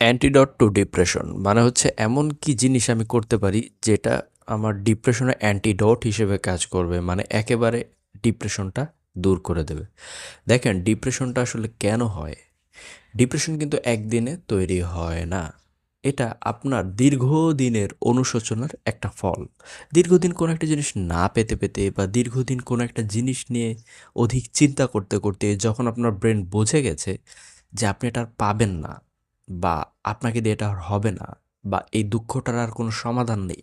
Antidote two depression মানে হচ্ছে এমন কি জিনিস আমি করতে পারি যেটা আমার ডিপ্রেশনের অ্যান্টিডট হিসেবে কাজ করবে মানে একেবারে ডিপ্রেশনটা দূর করে দেবে। দেখেন ডিপ্রেশনটা আসলে কেন হয়? ডিপ্রেশন কিন্তু একদিনে তৈরি হয় না। এটা আপনার দীর্ঘদিনের অনুশোচনার একটা ফল। দীর্ঘদিন কোনো একটা জিনিস না পেতে পেতে বা দীর্ঘদিন কোনো একটা জিনিস নিয়ে অধিক চিন্তা করতে করতে যখন আপনার ব্রেন বুঝে গেছে যে আপনি এটা আর পাবেন না বা আপনাকে দিয়ে এটা হবে না বা এই দুঃখটার আর কোনো সমাধান নেই,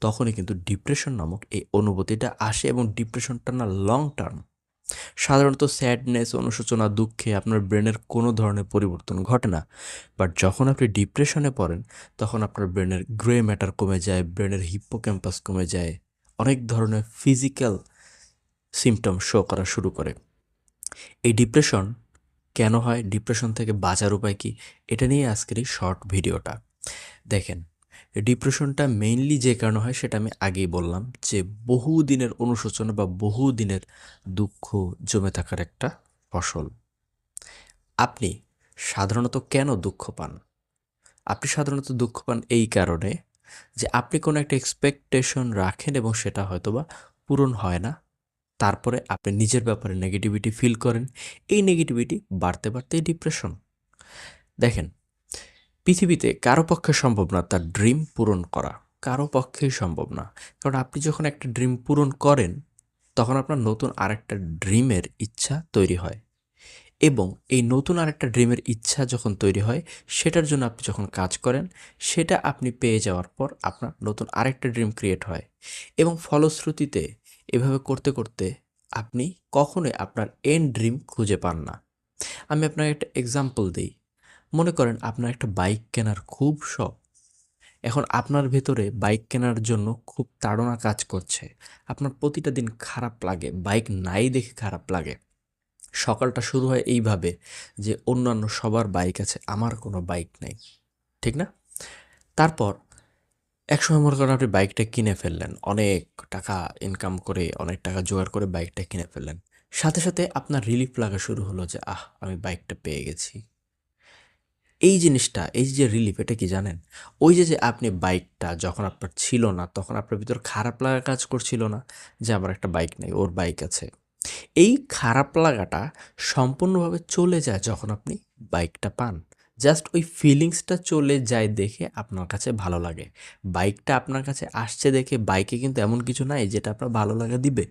তখনই কিন্তু ডিপ্রেশন নামক এই অনুভূতিটা আসে এবং ডিপ্রেশনটা না লং টার্ম সাধারণত স্যাডনেস অনুশোচনা, দুঃখে আপনার ব্রেনের কোনো ধরনের পরিবর্তন ঘটে না। বাট যখন আপনি ডিপ্রেশনে পড়েন, তখন আপনার ব্রেনের গ্রে ম্যাটার কমে যায়, ব্রেনের হিপ্পোক্যাম্পাস কমে যায়, অনেক ধরনের ফিজিক্যাল সিমটম শো করা শুরু করে। এই ডিপ্রেশন কেন হয় ডিপ্রেশন থেকে বাঁচার উপায় কি, এটা নিয়ে আজকের এই শর্ট ভিডিওটা দেখেন ডিপ্রেশনটা মেইনলি যে কারণে হয় সেটা আমি আগেই বললাম যে বহু দিনের অনুশোচনা বা বহু দিনের দুঃখ জমে থাকার একটা ফসল। আপনি সাধারণত কেন দুঃখ পান? আপনি সাধারণত দুঃখ পান এই কারণে যে আপনি কোনো একটা এক্সপেকটেশন রাখেন এবং সেটা হয়তোবা পূরণ হয় না। তারপরে আপনি নিজের ব্যাপারে নেগেটিভিটি ফিল করেন। এই নেগেটিভিটি বাড়তে বাড়তে ডিপ্রেশন দেখেন, পৃথিবীতে কারও পক্ষে সম্ভব না তার ড্রিম পূরণ করা। কারও পক্ষেই সম্ভব না। কারণ আপনি যখন একটা ড্রিম পূরণ করেন, তখন আপনার নতুন আরেকটা ড্রিমের ইচ্ছা তৈরি হয়। এবং এই নতুন আরেকটা ড্রিমের ইচ্ছা যখন তৈরি হয়, সেটার জন্য আপনি যখন কাজ করেন, সেটা আপনি পেয়ে যাওয়ার পর আপনার নতুন আরেকটা ড্রিম ক্রিয়েট হয়। এবং ফলশ্রুতিতে এভাবে করতে করতে আপনি কখনোই আপনার এন্ড ড্রিম খুঁজে পান না। আমি আপনাকে একটা এক্সাম্পল দিই। মনে করেন আপনার একটা বাইক কেনার খুব শখ। এখন আপনার ভেতরে বাইক কেনার জন্য খুব তাড়না কাজ করছে। আপনার প্রতিটা দিন খারাপ লাগে বাইক নাই দেখে খারাপ লাগে। সকালটা শুরু হয় এইভাবে যে অন্যান্য সবার বাইক আছে, আমার কোনো বাইক নেই। ঠিক না? তারপর একসময় মনে করেন আপনি বাইকটা কিনে ফেললেন, অনেক টাকা ইনকাম করে, অনেক টাকা জোগাড় করে বাইকটা কিনে ফেললেন। সাথে সাথে আপনার রিলিফ লাগা শুরু হলো যে, আহ, আমি বাইকটা পেয়ে গেছি। এই জিনিসটা, এই যে রিলিফ এটা কি জানেন? ওই যে যে আপনি বাইকটা যখন আপনার ছিল না, তখন আপনার ভিতর খারাপ লাগা কাজ করছিল না যে, আমার একটা বাইক নেই, ওর বাইক আছে। এই খারাপ লাগাটা সম্পূর্ণভাবে চলে যায় যখন আপনি বাইকটা পান। জাস্ট ওই ফিলিংসটা চলে যায় দেখে আপনার কাছে ভালো লাগে। বাইকটা আপনার কাছে আসছে দেখে বাইকে কিন্তু এমন কিছু নাই যেটা আপনার ভালো লাগা দিবে।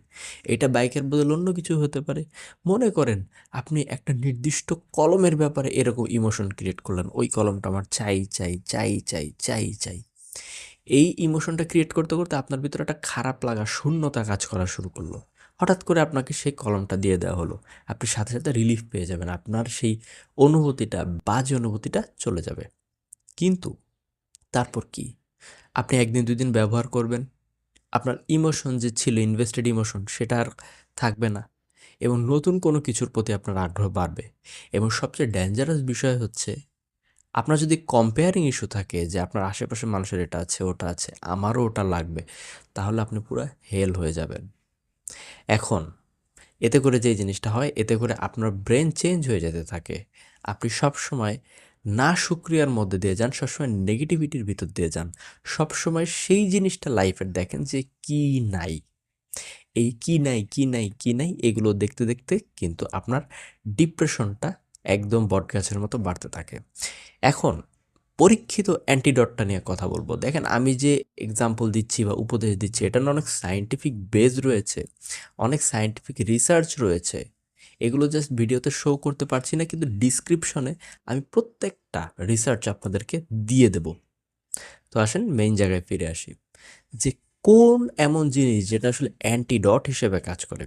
এটা বাইকের বদল অন্য কিছু হতে পারে। মনে করেন আপনি একটা নির্দিষ্ট কলমের ব্যাপারে এরকম ইমোশন ক্রিয়েট করলেন, ওই কলমটা আমার চাই চাই চাই চাই চাই চাই। এই ইমোশনটা ক্রিয়েট করতে করতে আপনার ভিতরে একটা খারাপ লাগা, শূন্যতা কাজ করা শুরু করল। হঠাৎ করে আপনাকে সেই কলমটা দিয়ে দেওয়া হলো। আপনি সাথে সাথে রিলিফ পেয়ে যাবেন, আপনার সেই অনুভূতিটা, বাজে অনুভূতিটা চলে যাবে। কিন্তু তারপর কি? আপনি একদিন, দুই দিন ব্যবহার করবেন, আপনার ইমোশন যে ছিল ইনভেস্টেড ইমোশন সেটা আর থাকবে না এবং নতুন কোনো কিছুর প্রতি আপনার আগ্রহ বাড়বে এবং সবচেয়ে ডেঞ্জারাস বিষয় হচ্ছে, আপনার যদি কম্পেয়ারিং ইস্যু থাকে যে আপনার আশেপাশে মানুষের এটা আছে, ওটা আছে, আমারও ওটা লাগবে, তাহলে আপনি পুরো হেল হয়ে যাবেন। এখন, এতে করে যে জিনিসটা হয়, এতে করে আপনার ব্রেন চেঞ্জ হয়ে যেতে থাকে। আপনি সব সময় না সুক্রিয়ার মধ্যে দিয়ে যান, সবসময় নেগেটিভিটির ভিতর দিয়ে যান। সবসময় সেই জিনিসটা লাইফের দেখেন যে কি নাই। এই কি নাই কি নাই কি নাই, এগুলো দেখতে দেখতে কিন্তু আপনার ডিপ্রেশনটা একদম বটগাছের মতো বাড়তে থাকে। এখন পরীক্ষিত অ্যান্টিডটটা নিয়ে কথা বলব। দেখেন, আমি যে এক্সাম্পল দিচ্ছি বা উপদেশ দিচ্ছি, এটা অনেক সায়েন্টিফিক বেজ রয়েছে, অনেক সায়েন্টিফিক রিসার্চ রয়েছে। এগুলো জাস্ট ভিডিওতে শো করতে পারছি না, কিন্তু ডিসক্রিপশনে আমি প্রত্যেকটা রিসার্চ আপনাদেরকে দিয়ে দেব। তো আসেন মেইন জায়গায় ফিরে আসি। যে কোন এমন জিনিস যেটা আসলে অ্যান্টিডট হিসেবে কাজ করে?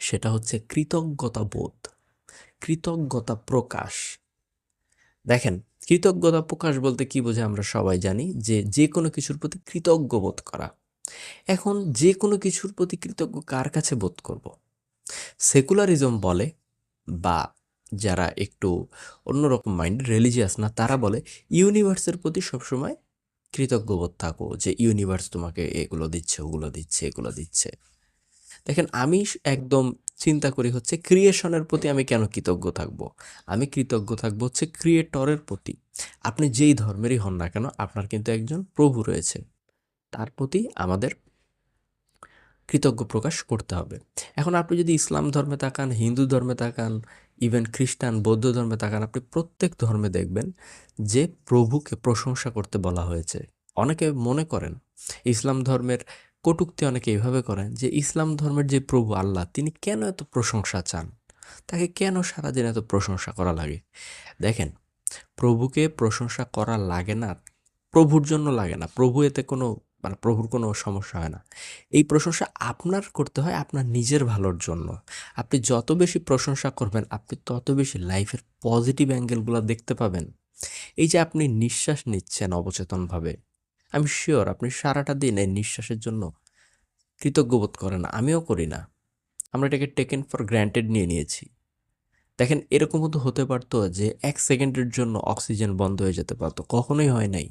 সেটা হচ্ছে কৃতজ্ঞতা বোধ কৃতজ্ঞতা প্রকাশ। দেখেন, কৃতজ্ঞতা প্রকাশ বলতে কি বোঝে আমরা সবাই জানি যে যে কোনো কিছুর প্রতি কৃতজ্ঞ বোধ করা। এখন যে কোনো কিছুর প্রতি কৃতজ্ঞ কার কাছে বোধ করব? সেকুলারিজম বলে বা যারা একটু অন্যরকম মাইন্ড রিলিজিয়াস না, তারা বলে ইউনিভার্সের প্রতি সবসময় কৃতজ্ঞ বোধ থাকো যে ইউনিভার্স তোমাকে এগুলো দিচ্ছে, ওগুলো দিচ্ছে, এগুলো দিচ্ছে। দেখেন, আমি একদম চিন্তা করি হচ্ছে ক্রিয়েশনের প্রতি আমি কেন কৃতজ্ঞ থাকব? আমি কৃতজ্ঞ থাকব হচ্ছে ক্রিয়েটরের প্রতি। আপনি যেই ধর্মেরই হন না কেন, আপনার কিন্তু একজন প্রভু রয়েছে। তার প্রতি আমাদের কৃতজ্ঞ প্রকাশ করতে হবে। এখন আপনি যদি ইসলাম ধর্মে তাকান, হিন্দু ধর্মে তাকান, ইভেন খ্রিস্টান, বৌদ্ধ ধর্মে তাকান, আপনি প্রত্যেক ধর্মে দেখবেন যে প্রভুকে প্রশংসা করতে বলা হয়েছে। অনেকে মনে করেন ইসলাম ধর্মের কটূক্তি অনেকে এভাবে করেন যে ইসলাম ধর্মের যে প্রভু আল্লাহ তিনি কেন এত প্রশংসা চান? তাকে কেন সারাদিন এত প্রশংসা করা লাগে? দেখেন, প্রভুকে প্রশংসা করা লাগে না, প্রভুর জন্য লাগে না। প্রভু এতে কোনো মানে প্রভুর কোনো সমস্যা হয় না। এই প্রশংসা আপনার করতে হয় আপনার নিজের ভালোর জন্য। আপনি যত বেশি প্রশংসা করবেন, আপনি তত বেশি লাইফের পজিটিভ অ্যাঙ্গেলগুলা দেখতে পাবেন। এই যে আপনি নিঃশ্বাস নিচ্ছেন অবচেতনভাবে, আমি শিওর আপনি সারাটা দিন এই নিঃশ্বাসের জন্য কৃতজ্ঞ বোধ করেন আমিও করি না। আমরা এটাকে টেকেন ফর গ্র্যান্টেড নিয়ে নিয়েছি। দেখেন এরকমও তো হতে পারতো যে এক সেকেন্ডের জন্য অক্সিজেন বন্ধ হয়ে যেতে পারতো। কখনোই হয় নাই।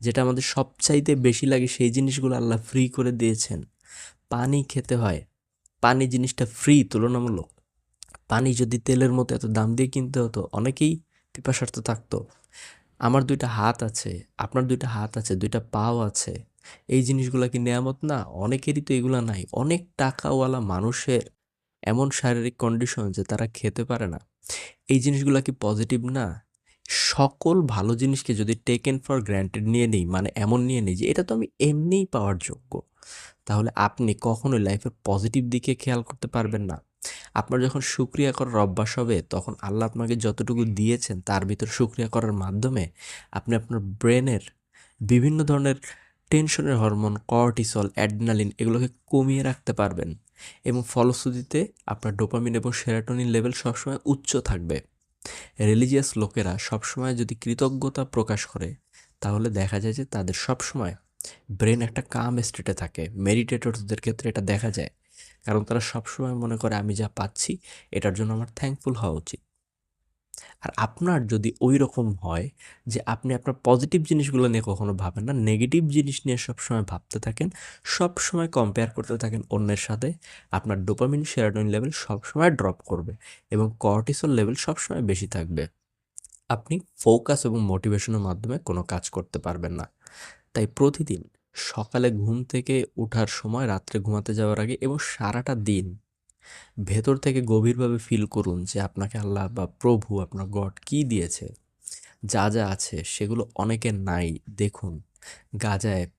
যেটা আমাদের সবচাইতে বেশি লাগে সেই জিনিসগুলো আল্লাহ ফ্রি করে দিয়েছেন। পানি খেতে হয়। পানি জিনিসটা ফ্রি তুলনামূলক। পানি যদি তেলের মতো এত দাম দিয়ে কিনতে হতো, অনেকেই পিপাসার্ত থাকতো। আমার দুইটা হাত আছে, আপনার দুইটা হাত আছে, দুইটা পাও আছে। এই জিনিসগুলো কি নেয়ামত না? অনেকেরই তো এগুলা নাই। অনেক টাকাওয়ালা মানুষের এমন শারীরিক কন্ডিশন যে তারা খেতে পারে না। এই জিনিসগুলা কি পজিটিভ না? সকল ভালো জিনিসকে যদি টেকেন ফর গ্র্যান্টেড নিয়ে নেই, মানে এমন নিয়ে নেই যে এটা তো আমি এমনিই পাওয়ার যোগ্য। তাহলে আপনি কখনোই লাইফের পজিটিভ দিকে খেয়াল করতে পারবেন না। আপনার যখন শুকরিয়া করার অভ্যাস হবে, তখন আল্লাহ আপনাকে যতটুকু দিয়েছেন তার ভিতর শুকরিয়া করার মাধ্যমে আপনি আপনার ব্রেনের বিভিন্ন ধরনের টেনশনের হরমোন, কর্টিসল, অ্যাডনালিন এগুলোকে কমিয়ে রাখতে পারবেন এবং ফলশ্রুতিতে আপনার ডোপামিন এবং সেরাটোনিন লেভেল সবসময় উচ্চ থাকবে। রিলিজিয়াস লোকেরা সবসময় যদি কৃতজ্ঞতা প্রকাশ করে, তাহলে দেখা যায় যে তাদের সবসময় ব্রেন একটা কাম স্টেটে থাকে। মেডিটেটরসদের ক্ষেত্রে এটা দেখা যায়। কারণ তারা সবসময় মনে করে আমি যা পাচ্ছি এটার জন্য আমার থ্যাঙ্কফুল হওয়া উচিত। আর আপনার যদি ওই রকম হয় যে আপনি আপনার পজিটিভ জিনিসগুলো নিয়ে কখনো ভাবেন না, নেগেটিভ জিনিস নিয়ে সবসময় ভাবতে থাকেন, সবসময় কম্পেয়ার করতে থাকেন অন্যের সাথে, আপনার ডোপামিন, সেরাটোনিন লেভেল সবসময় ড্রপ করবে এবং কর্টিসল লেভেল সবসময় বেশি থাকবে। আপনি ফোকাস এবং মোটিভেশনের মাধ্যমে কোনো কাজ করতে পারবেন না। তাই প্রতিদিন সকালে ঘুম থেকে ওঠার সময়, রাত্রে ঘুমাতে যাওয়ার আগে এবং সারাটা দিন ভেতর থেকে গভীরভাবে ফিল করুন যে আপনাকে আল্লাহ বা প্রভু, আপনার গড কি দিয়েছে? যা, যা আছে সেগুলো অনেকের নাই। দেখুন গাজায়,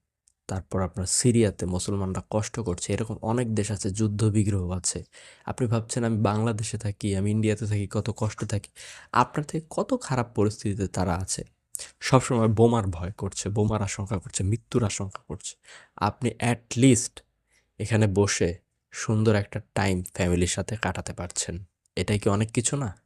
তারপর আপনার সিরিয়াতে মুসলমানরা কষ্ট করছে। এরকম অনেক দেশ আছে, যুদ্ধ-বিগ্রহ আছে। আপনি ভাবছেন আমি বাংলাদেশে থাকি, আমি ইন্ডিয়াতে থাকি, কত কষ্টে থাকি। আপনার থেকে কত খারাপ পরিস্থিতিতে তারা আছে। সবসময় বোমার ভয় করছে, বোমার আশঙ্কা করছে, মৃত্যুর আশঙ্কা করছে। আপনি অ্যাট লিস্ট এখানে বসে সুন্দর একটা টাইম ফ্যামিলির সাথে কাটাতে পারছেন। এটাই কি অনেক কিছু না?